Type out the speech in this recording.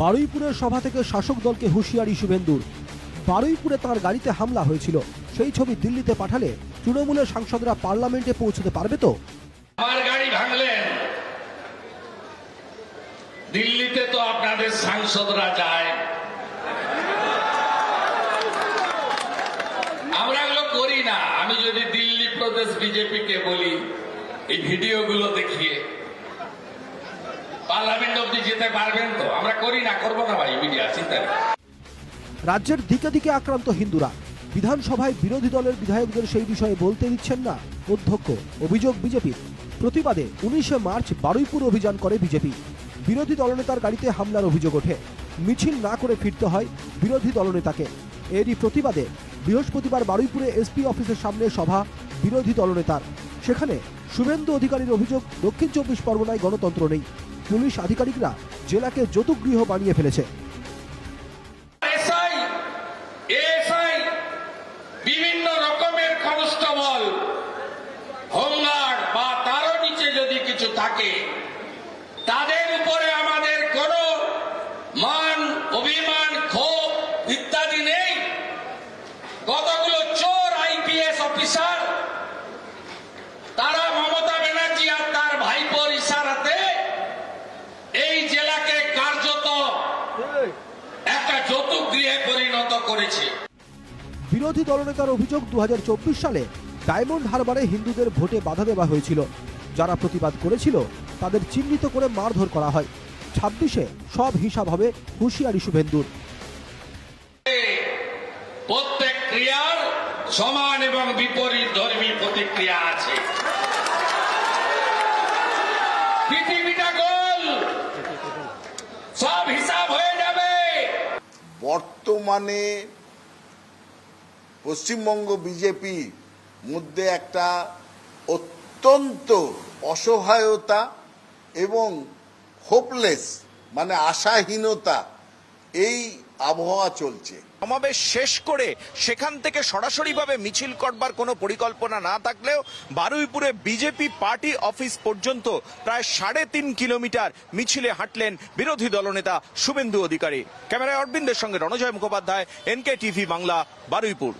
বারুইপুরের সভা থেকে শাসক দলকে হুঁশিয়ারি শুভেন্দুর। বারুইপুরে তার গাড়িতে হামলা হয়েছিল। সেই ছবি দিল্লিতে পাঠালে তৃণমূলের সাংসদরা পার্লামেন্টে পৌঁছতে পারবে তো? আমার গাড়ি ভাঙলেন। দিল্লিতে তো আপনাদের সাংসদরা যায়। আমরা এগুলো করি না। আমি যদি দিল্লি প্রদেশ বিজেপিকে বলি, এই ভিডিওগুলো দেখিয়ে। পার্লামেন্ট অব্দি যেতে পারবেন তো? আমরা করি না, করব না ভাই, মিডিয়া, চিন্তা নেই। রাজ্যের দিকে দিকে আক্রান্ত হিন্দুরা। বিধানসভায় বিরোধী দলের বিধায়কদের সেই বিষয়ে বলতে দিচ্ছেন না অধ্যক্ষ। অভিযোগ বিজেপির। প্রতিবাদে উনিশে মার্চ বারুইপুর অভিযান করে বিজেপি। বিরোধী দলনেতার গাড়িতে হামলার অভিযোগ ওঠে। মিছিল না করে ফিরতে হয় বিরোধী দলনেতাকে। এরই প্রতিবাদে বৃহস্পতিবার বারুইপুরে এসপি অফিসের সামনে সভা বিরোধী দলনেতার। সেখানে শুভেন্দু অধিকারীর অভিযোগ দক্ষিণ চব্বিশ পরগনায় গণতন্ত্র নেই। পুলিশ আধিকারিকরা জেলাকে যতুগৃহ বানিয়ে ফেলেছে। বিভিন্ন রকমের কনস্টেবল, হোমগার্ড বা তারও নিচে যদি কিছু থাকে একটা যৌতুক গৃহে পরিণত করেছে। বিরোধী দলনেতার অভিযোগ দু সালে ডায়মন্ড হারবারে হিন্দুদের ভোটে বাধা দেওয়া হয়েছিল। যারা প্রতিবাদ করেছিল তাদের চিহ্নিত করে মারধর করা হয়। ছাব্বিশে সব হিসাব হবে হুঁশিয়ারি শুভেন্দুর। প্রত্যেক ক্রিয়ার সমান এবং বিপরীত ধর্মী প্রতিক্রিয়া আছে। পৃথিবীটা গোল সব হিসাব হয়ে যাবে বর্তমানে পশ্চিমবঙ্গ বিজেপি মধ্যে একটা অত্যন্ত অসহায়তা এবং হোপলেস মানে আশাহীনতা এই আবহাওয়া চলছে। সমাবেশ শেষ করে সেখান থেকে সরাসরিভাবে মিছিল করবার কোনো পরিকল্পনা না থাকলেও বারুইপুরে বিজেপি পার্টি অফিস পর্যন্ত প্রায় সাড়ে তিন কিলোমিটার মিছিলে হাঁটলেন বিরোধী দলনেতা শুভেন্দু অধিকারী। ক্যামেরায় অরবিন্দের সঙ্গে রণজয় মুখোপাধ্যায় এনকে টিভি বাংলা, বারুইপুর।